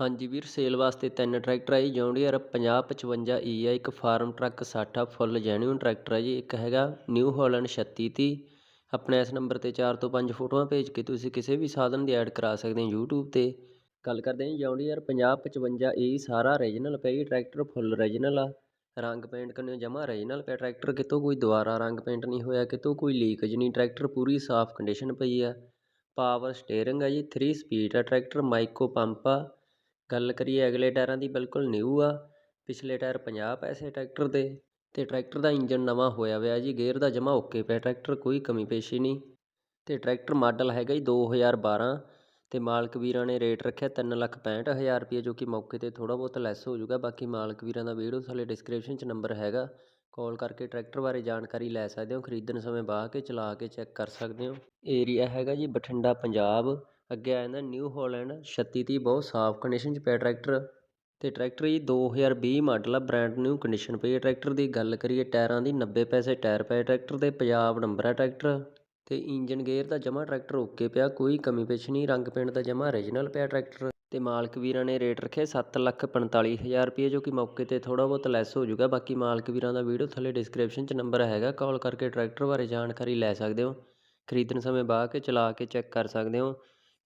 ਹਾਂਜੀ ਵੀਰ, ਸੇਲ ਵਾਸਤੇ ਤਿੰਨ ਟਰੈਕਟਰ ਆ ਜੀ ਜੌਂਡੀਅਰ 5055 ਈ ਆ, ਇੱਕ ਫਾਰਮ ਟਰੱਕ 60 ਆ, ਫੁੱਲ ਜੈਨੂਇਨ ਟਰੈਕਟਰ ਆ ਜੀ, ਇੱਕ ਹੈਗਾ ਨਿਊ ਹਾਲੈਂਡ 3630 ਆਪਣੇ ਇਸ ਨੰਬਰ ਤੇ 4 ਤੋਂ 5 ਫੋਟੋਆਂ ਭੇਜ ਕੇ ਤੁਸੀਂ ਕਿਸੇ ਵੀ ਸਾਧਨ ਦੀ ਐਡ ਕਰਾ ਸਕਦੇ ਹੋ YouTube ਤੇ। ਗੱਲ ਕਰਦੇ ਹਾਂ ਜੌਂਡੀਅਰ 5055 ਈ ਸਾਰਾ ਰੀਜਨਲ ਪਿਆ ਜੀ, ਟਰੈਕਟਰ ਫੁੱਲ ਰੀਜਨਲ ਆ। ਰੰਗ ਪੇਂਟ ਕਰਨੇ ਜਮਾ ਰੀਜਨਲ ਪਿਆ ਟਰੈਕਟਰ, ਕਿਤੋਂ ਕੋਈ ਦੁਬਾਰਾ ਰੰਗ ਪੇਂਟ ਨਹੀਂ ਹੋਇਆ, ਕਿਤੋਂ ਕੋਈ ਲੀਕੇਜ ਨਹੀਂ, ਟਰੈਕਟਰ ਪੂਰੀ ਸਾਫ਼ ਕੰਡੀਸ਼ਨ ਪਈ ਆ। ਪਾਵਰ ਸਟੀਅਰਿੰਗ ਆ ਜੀ 3 ਸਪੀਡ ਆ ਟਰੈਕਟਰ ਮਾਈਕੋ ਪੰਪ ਆ। ਗੱਲ ਕਰੀਏ ਅਗਲੇ ਟਾਇਰਾਂ ਦੀ, ਬਿਲਕੁਲ ਨਿਊ ਆ। ਪਿਛਲੇ ਟਾਇਰ 50 ਪੈਸੇ ਟਰੈਕਟਰ ਦੇ ਅਤੇ ਟਰੈਕਟਰ ਦਾ ਇੰਜਨ ਨਵਾਂ ਹੋਇਆ ਹੋਇਆ ਜੀ। ਗੇਅਰ ਦਾ ਜਮ੍ਹਾਂ ਓਕੇ ਪਿਆ, ਟਰੈਕਟਰ ਕੋਈ ਕਮੀ ਪੇਸ਼ੀ ਨਹੀਂ। ਅਤੇ ਟਰੈਕਟਰ ਮਾਡਲ ਹੈਗਾ ਜੀ ਦੋ ਹਜ਼ਾਰ ਬਾਰ੍ਹਾਂ ਅਤੇ ਮਾਲਕ ਵੀਰਾਂ ਨੇ ਰੇਟ ਰੱਖਿਆ ਤਿੰਨ ਲੱਖ ਪੈਂਹਠ ਹਜ਼ਾਰ ਰੁਪਏ ਜੋ ਕਿ ਮੌਕੇ ਤੇ ਥੋੜ੍ਹਾ ਬਹੁਤ ਲੈਸ ਹੋ ਜਾਊਗਾ। ਬਾਕੀ ਮਾਲਕ ਵੀਰਾਂ ਦਾ ਵੀਡੀਓ ਥੱਲੇ ਡਿਸਕ੍ਰਿਪਸ਼ਨ 'ਚ ਨੰਬਰ ਹੈਗਾ। ਕਾਲ ਕਰਕੇ ਟਰੈਕਟਰ ਬਾਰੇ ਜਾਣਕਾਰੀ ਲੈ ਸਕਦੇ ਹੋ। ਖਰੀਦਣ ਸਮੇਂ ਬਾਹ ਕੇ ਚਲਾ ਕੇ ਚੈੱਕ ਕਰ ਸਕਦੇ ਹੋ। ਏਰੀਆ ਹੈਗਾ ਜੀ ਬਠਿੰਡਾ, ਪੰਜਾਬ। ਅੱਗੇ ਆ ਜਾਂਦਾ ਨਿਊ ਹੋਲੈਂਡ ਛੱਤੀ 3630 ਬਹੁਤ ਸਾਫ਼ ਕੰਡੀਸ਼ਨ 'ਚ ਪਿਆ ਟਰੈਕਟਰ ਅਤੇ ਟਰੈਕਟਰ ਜੀ 2020 ਮਾਡਲ ਆ ਬ੍ਰੈਂਡ ਨਿਊ ਕੰਡੀਸ਼ਨ ਪਈ ਹੈ ਟਰੈਕਟਰ ਦੀ। ਗੱਲ ਕਰੀਏ ਟਾਇਰਾਂ ਦੀ 90 ਪੈਸੇ ਟਾਇਰ ਪਏ ਟਰੈਕਟਰ ਦੇ, ਪੰਜਾਬ ਨੰਬਰ ਹੈ ਟਰੈਕਟਰ ਅਤੇ ਇੰਜਨ ਗੇਅਰ ਦਾ ਜਮ੍ਹਾਂ ਟਰੈਕਟਰ ਓਕੇ ਪਿਆ, ਕੋਈ ਕਮੀ ਪੇਸ਼ ਨਹੀਂ, ਰੰਗ ਪੇਂਟ ਦਾ ਜਮ੍ਹਾਂ ਓਰੀਜਨਲ ਪਿਆ ਟਰੈਕਟਰ ਅਤੇ ਮਾਲਕ ਵੀਰਾਂ ਨੇ ਰੇਟ ਰੱਖਿਆ ਸੱਤ ਲੱਖ ਪੰਤਾਲੀ ਹਜ਼ਾਰ ਰੁਪਏ, ਜੋ ਕਿ ਮੌਕੇ ਤੇ ਥੋੜ੍ਹਾ ਬਹੁਤ ਲੈਸ ਹੋ ਜਾਊਗਾ। ਬਾਕੀ ਮਾਲਕ ਵੀਰਾਂ ਦਾ ਵੀਡੀਓ ਥੱਲੇ ਡਿਸਕ੍ਰਿਪਸ਼ਨ 'ਚ ਨੰਬਰ ਹੈਗਾ ਕਾਲ ਕਰਕੇ ਟਰੈਕਟਰ ਬਾਰੇ ਜਾਣਕਾਰੀ ਲੈ ਸਕਦੇ ਹੋ। ਖਰੀਦਣ ਸਮੇਂ ਬਾਹ ਕੇ ਚਲਾ ਕੇ ਚੈੱਕ ਕਰ ਸਕਦੇ ਹੋ।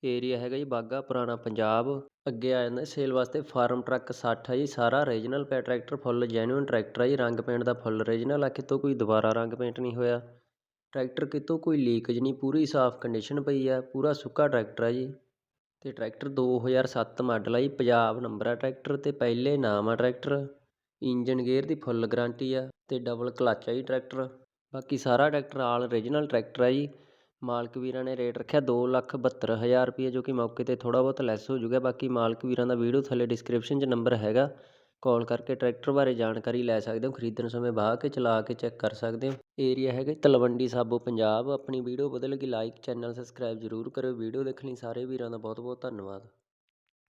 ਏਰੀਆ ਹੈਗਾ ਜੀ ਬਾਗਾ ਪੁਰਾਣਾ ਪੰਜਾਬ, ਅੱਗੇ ਆ ਜਾਂਦਾ ਸੇਲ ਵਾਸਤੇ ਫਾਰਮ ਟਰੱਕ 60 ਆ ਜੀ, ਸਾਰਾ ਓਰੀਜਨਲ ਪਿਆ ਟਰੈਕਟਰ ਫੁੱਲ ਜੈਨੂਇਨ ਟਰੈਕਟਰ ਆ ਜੀ, ਰੰਗ ਪੇਂਟ ਦਾ ਫੁੱਲ ਓਰੀਜਨਲ ਆ, ਕਿਤੋਂ ਕੋਈ ਦੁਬਾਰਾ ਰੰਗ ਪੇਂਟ ਨਹੀਂ ਹੋਇਆ। ਟਰੈਕਟਰ ਕਿਤੋਂ ਕੋਈ ਲੀਕੇਜ ਨਹੀਂ, ਪੂਰੀ ਸਾਫ਼ ਕੰਡੀਸ਼ਨ ਪਈ ਆ, ਪੂਰਾ ਸੁੱਕਾ ਟਰੈਕਟਰ ਆ ਜੀ। ਤੇ ਟਰੈਕਟਰ 2007 ਮਾਡਲ ਆ ਜੀ, ਪੰਜਾਬ ਨੰਬਰ ਆ ਟਰੈਕਟਰ ਤੇ ਪਹਿਲੇ ਨਾਮ ਆ ਟਰੈਕਟਰ ਇੰਜਨ ਗੇਅਰ ਦੀ ਫੁੱਲ ਗਾਰੰਟੀ ਆ ਤੇ ਡਬਲ ਕਲਚ ਆ ਜੀ ਟਰੈਕਟਰ। ਬਾਕੀ ਸਾਰਾ ਟਰੈਕਟਰ ਆਲ ਓਰੀਜਨਲ ਟਰੈਕਟਰ ਆ ਜੀ। ਮਾਲਕ ਵੀਰਾਂ ਨੇ ਰੇਟ ਰੱਖਿਆ ਦੋ ਲੱਖ ਬਹੱਤਰ ਹਜ਼ਾਰ ਰੁਪਏ ਜੋ ਕਿ ਮੌਕੇ ਤੇ ਥੋੜ੍ਹਾ ਬਹੁਤ ਲੈਸ ਹੋ ਜਾਊਗਾ ਬਾਕੀ ਮਾਲਕ ਵੀਰਾਂ ਦਾ ਵੀਡੀਓ ਥੱਲੇ ਡਿਸਕ੍ਰਿਪਸ਼ਨ 'ਚ ਨੰਬਰ ਹੈਗਾ। ਕਾਲ ਕਰਕੇ ਟਰੈਕਟਰ ਬਾਰੇ ਜਾਣਕਾਰੀ ਲੈ ਸਕਦੇ ਹੋ। ਖਰੀਦਣ ਸਮੇਂ ਬਾਹ ਕੇ ਚਲਾ ਕੇ ਚੈੱਕ ਕਰ ਸਕਦੇ ਹੋ। ਏਰੀਆ ਹੈਗਾ ਤਲਵੰਡੀ ਸਾਬੋ, ਪੰਜਾਬ। ਆਪਣੀ ਵੀਡੀਓ ਬਦਲ ਕੇ ਲਾਈਕ ਚੈਨਲ ਸਬਸਕ੍ਰਾਈਬ ਜ਼ਰੂਰ ਕਰਿਓ। ਵੀਡੀਓ ਦੇਖਣ ਲਈ ਸਾਰੇ ਵੀਰਾਂ ਦਾ ਬਹੁਤ ਬਹੁਤ ਧੰਨਵਾਦ।